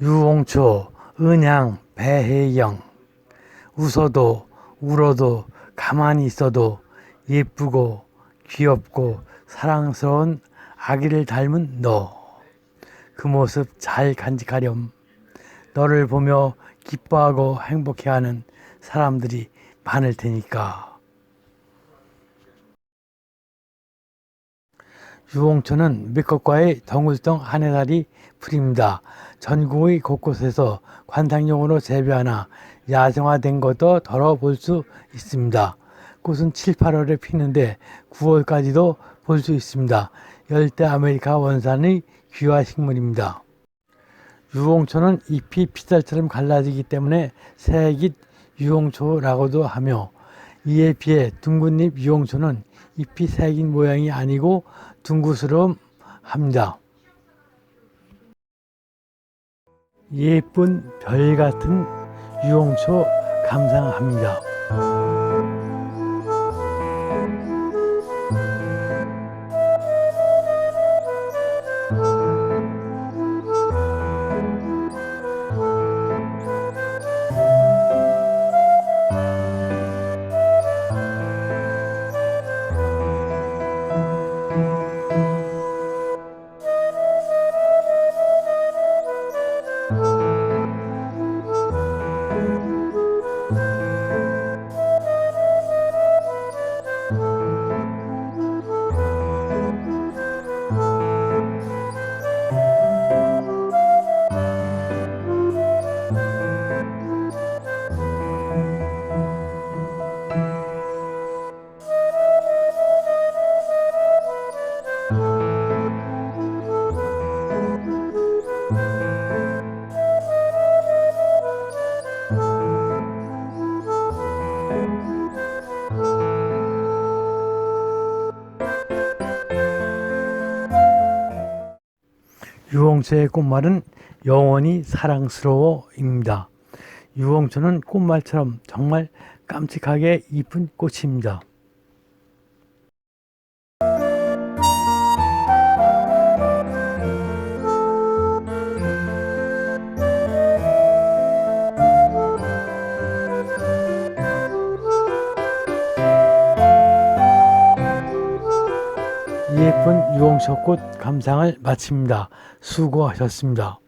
유홍초, 은양, 배혜영. 웃어도 울어도 가만히 있어도 예쁘고 귀엽고 사랑스러운 아기를 닮은 너. 그 모습 잘 간직하렴. 너를 보며 기뻐하고 행복해하는 사람들이 많을 테니까. 유홍초는 밑것과의 덩울덩 한 해살이 풀입니다. 전국의 곳곳에서 관상용으로 재배하나 야생화된 것도 덜어 볼 수 있습니다. 꽃은 7, 8월에 피는데 9월까지도 볼 수 있습니다. 열대 아메리카 원산의 귀화 식물입니다. 유홍초는 잎이 피살처럼 갈라지기 때문에 새깃 유홍초라고도 하며 이에 비해 둥근잎 유홍초는 잎이 새긴 모양이 아니고 둥그스러움 합니다. 예쁜 별 같은 유홍초 감상합니다. 유홍초의 꽃말은 영원히 사랑스러워입니다. 유홍초는 꽃말처럼 정말 깜찍하게 이쁜 꽃입니다. 예쁜 유홍초꽃 감상을 마칩니다. 수고하셨습니다.